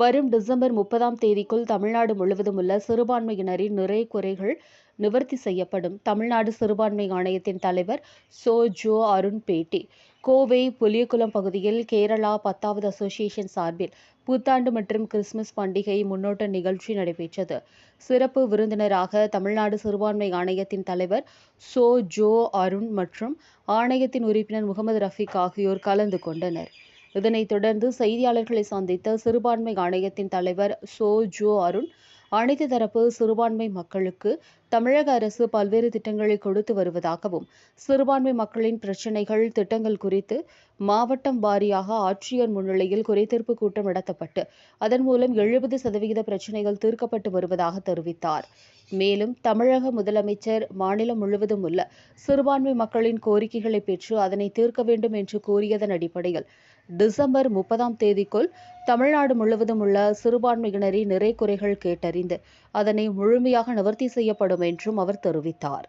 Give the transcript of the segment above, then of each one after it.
வரும் டிசம்பர் முப்பதாம் தேதிக்குள் தமிழ்நாடு முழுவதும் உள்ள சிறுபான்மையினரின் நிறை குறைகள் நிவர்த்தி செய்யப்படும். தமிழ்நாடு சிறுபான்மை ஆணையத்தின் தலைவர் சோ ஜோ அருண் பேட்டி கோவை புலியகுளம் பகுதியில் கேரளா பத்தாவது அசோசியேஷன் சார்பில் புத்தாண்டு மற்றும் கிறிஸ்துமஸ் பண்டிகை முன்னோட்ட நிகழ்ச்சி நடைபெற்றது. சிறப்பு விருந்தினராக தமிழ்நாடு சிறுபான்மை ஆணையத்தின் தலைவர் சோ ஜோ அருண் மற்றும் ஆணையத்தின் உறுப்பினர் முகமது ரஃபீக் ஆகியோர் கலந்து கொண்டனர். இதனைத் தொடர்ந்து செய்தியாளர்களை சந்தித்த சிறுபான்மை ஆணையத்தின் தலைவர் சோ ஜோ அருண் அனைத்து தரப்பு சிறுபான்மை மக்களுக்கு தமிழக அரசு பல்வேறு திட்டங்களை கொடுத்து வருவதாகவும் சிறுபான்மை மக்களின் பிரச்சினைகள் திட்டங்கள் குறித்து மாவட்டம் வாரியாக ஆட்சியர் முன்னிலையில் குறைதீர்ப்பு கூட்டம் நடத்தப்பட்டு அதன் மூலம் எழுபது சதவிகித பிரச்சினைகள் தீர்க்கப்பட்டு வருவதாக தெரிவித்தார். மேலும் தமிழக முதலமைச்சர் மாநிலம் முழுவதும் உள்ள சிறுபான்மை மக்களின் கோரிக்கைகளை பெற்று அதனை தீர்க்க வேண்டும் என்று கூறியதன் அடிப்படையில் டிசம்பர் முப்பதாம் தேதிக்குள் தமிழ்நாடு முழுவதும் உள்ள சிறுபான்மையினரின் நிறை குறைகள் கேட்டறிந்து அதனை முழுமையாக நிவர்த்தி செய்யப்படும் என்றும் அவர் தெரிவித்தார்.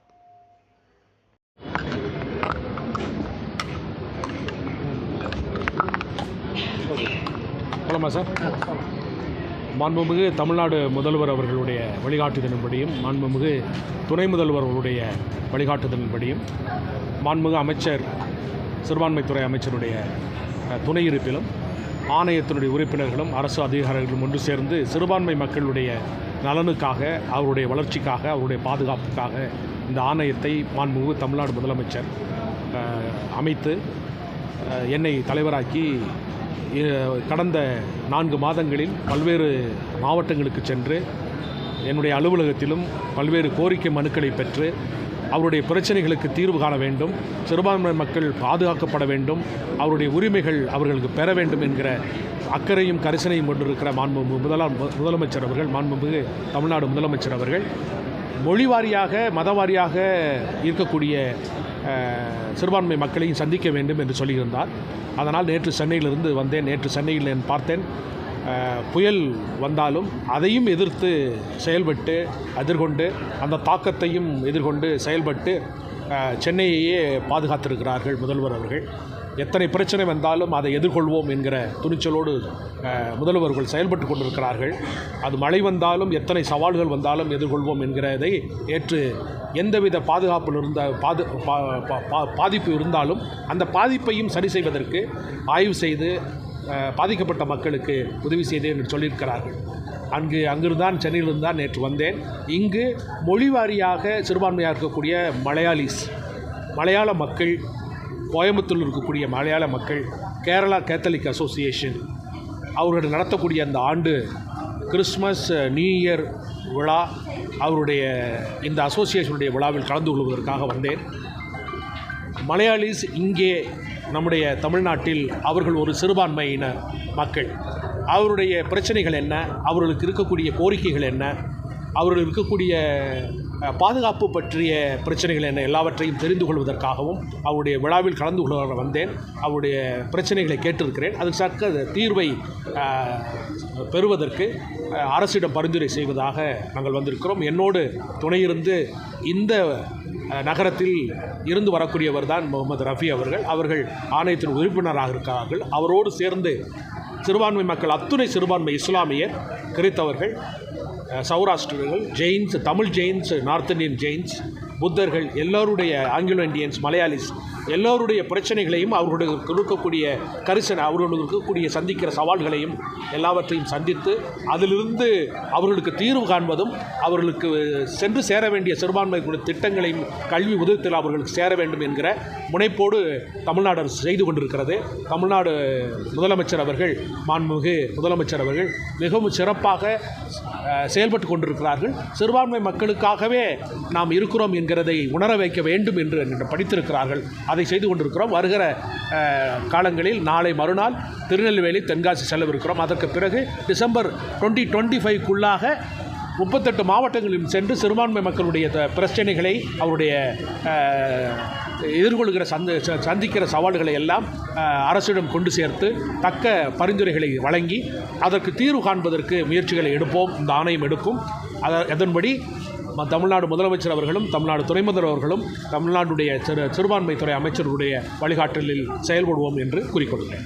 போலாமா சார். மாண்புமிகு தமிழ்நாடு முதல்வர் அவர்களுடைய வழிகாட்டுதலின்படியும் மாண்புமிகு துணை முதல்வர் அவர்களுடைய வழிகாட்டுதலின்படியும் மாண்புமிகு அமைச்சர் சிறுபான்மைத்துறை அமைச்சருடைய துணை இருப்பிலும் ஆணையத்தினுடைய உறுப்பினர்களும் அரசு அதிகாரிகளும் ஒன்று சேர்ந்து சிறுபான்மை மக்களுடைய நலனுக்காக அவருடைய வளர்ச்சிக்காக அவருடைய பாதுகாப்புக்காக இந்த ஆணையத்தை மாண்புமிகு தமிழ்நாடு முதலமைச்சர் அமைத்து என்னை தலைவராக்கி கடந்த நான்கு மாதங்களில் பல்வேறு மாவட்டங்களுக்கு சென்று என்னுடைய அலுவலகத்திலும் பல்வேறு கோரிக்கை மனுக்களை பெற்று அவருடைய பிரச்சனைகளுக்கு தீர்வு காண வேண்டும். சிறுபான்மை மக்கள் பாதுகாக்கப்பட வேண்டும். அவருடைய உரிமைகள் அவர்களுக்கு பெற வேண்டும் என்கிற அக்கறையும் கரிசனையும் கொண்டிருக்கிற மாண்பு முதலாம் முதலமைச்சர் அவர்கள் மாண்புமிகு தமிழ்நாடு முதலமைச்சர் அவர்கள் மொழி வாரியாக மத வாரியாக இருக்கக்கூடிய சிறுபான்மை மக்களையும் சந்திக்க வேண்டும் என்று சொல்லியிருந்தார். அதனால் நேற்று சென்னையிலிருந்து வந்தேன். நேற்று சென்னையில் நான் பார்த்தேன். புயல் வந்தாலும் அதையும் எதிர்த்து செயல்பட்டு எதிர்கொண்டு அந்த தாக்கத்தையும் எதிர்கொண்டு செயல்பட்டு சென்னையையே பாதுகாத்திருக்கிறார்கள் முதல்வர் அவர்கள். எத்தனை பிரச்சனை வந்தாலும் அதை எதிர்கொள்வோம் என்கிற துணிச்சலோடு முதல்வர்கள் செயல்பட்டு கொண்டிருக்கிறார்கள். அது மழை வந்தாலும் எத்தனை சவால்கள் வந்தாலும் எதிர்கொள்வோம் என்கிறதை ஏற்று எந்தவித பாதுகாப்பில் இருந்த பாது பா- பா- பா- பாதிப்பு இருந்தாலும் அந்த பாதிப்பையும் சரி செய்வதற்கு ஆய்வு செய்து பாதிக்கப்பட்ட மக்களுக்கு உதவி செய்தேன் என்று சொல்லியிருக்கிறார்கள். அங்கு அங்கிருந்தான் சென்னையிலிருந்து தான் நேற்று வந்தேன். இங்கு மொழி வாரியாக சிறுபான்மையாக இருக்கக்கூடிய மலையாளிஸ் மலையாள மக்கள் கோயம்புத்தூரில் இருக்கக்கூடிய மலையாள மக்கள் கேரளா கேத்தலிக் அசோசியேஷன் அவர்கள் நடத்தக்கூடிய அந்த ஆண்டு கிறிஸ்மஸ் நியூ இயர் விழா அவருடைய இந்த அசோசியேஷனுடைய விழாவில் கலந்து கொள்வதற்காக வந்தேன். மலையாளிஸ் இங்கே நம்முடைய தமிழ்நாட்டில் அவர்கள் ஒரு சிறுபான்மையின மக்கள். அவருடைய பிரச்சனைகள் என்ன? அவர்களுக்கு இருக்கக்கூடிய கோரிக்கைகள் என்ன? அவர்கள் இருக்கக்கூடிய பாதுகாப்பு பற்றிய பிரச்சனைகள் என்ன? எல்லாவற்றையும் தெரிந்து கொள்வதற்காகவும் அவருடைய விழாவில் கலந்து கொள்ள வந்தேன். அவருடைய பிரச்சனைகளை கேட்டிருக்கிறேன். அது சக்க தீர்வை பெறுவதற்கு அரசிடம் பரிந்துரை செய்வதாக நாங்கள் வந்திருக்கிறோம். என்னோடு துணையிருந்து இந்த நகரத்தில் இருந்து வரக்கூடியவர் தான் முகமது ரஃபி அவர்கள். அவர்கள் ஆணையத்தின் உறுப்பினராக இருக்கிறார்கள் அவரோடு சேர்ந்து சிறுபான்மை மக்கள் அத்துணை சிறுபான்மை இஸ்லாமியர் கிறித்தவர்கள் சௌராஷ்டிரர்கள் Jains Tamil Jains north Indian Jains புத்தர்கள் எல்லோருடைய ஆங்கிலோ இந்தியன்ஸ் மலையாளிஸ் எல்லோருடைய பிரச்சனைகளையும் அவர்களுக்கு கொடுக்கக்கூடிய கரிசனை அவர்களுக்கு இருக்கக்கூடிய சந்திக்கிற சவால்களையும் எல்லாவற்றையும் சந்தித்து அதிலிருந்து அவர்களுக்கு தீர்வு காண்பதும் அவர்களுக்கு சென்று சேர வேண்டிய சிறுபான்மை குழு திட்டங்களையும் கல்வி உதவித்தில் அவர்களுக்கு சேர வேண்டும் என்கிற முனைப்போடு தமிழ்நாடு அரசு செய்து கொண்டிருக்கிறது. தமிழ்நாடு முதலமைச்சர் அவர்கள் மாண்புமிகு முதலமைச்சர் அவர்கள் மிகவும் சிறப்பாக செயல்பட்டு கொண்டிருக்கிறார்கள். சிறுபான்மை மக்களுக்காகவே நாம் இருக்கிறோம் என்கிறதை உணர வைக்க வேண்டும் என்று படித்திருக்கிறார்கள். அதை செய்து கொண்டிருக்கிறோம். வருகிற காலங்களில் நாளை மறுநாள் திருநெல்வேலி தென்காசி செல்லவிருக்கிறோம். அதற்கு பிறகு டிசம்பர் டுவெண்ட்டி டுவெண்ட்டி ஃபைவ்க்குள்ளாக முப்பத்தெட்டு மாவட்டங்களில் சென்று சிறுபான்மை மக்களுடைய த- பிரச்சனைகளை அவருடைய எதிர்கொள்கிற சந்த ச- சந்திக்கிற சவால்களை எல்லாம் அரசிடம் கொண்டு சேர்த்து தக்க பரிந்துரைகளை வழங்கி அதற்கு தீர்வு காண்பதற்கு முயற்சிகளை எடுப்போம். இந்த ஆணையம் எடுக்கும். அத அதன்படி தமிழ்நாடு முதலமைச்சர் அவர்களும் தமிழ்நாடு துணை முதல்வர் அவர்களும் தமிழ்நாடுடைய சிறு சிறுபான்மைத்துறை அமைச்சருடைய வழிகாட்டலில் செயல்படுவோம் என்று கூறிக்கொள்கிறேன்.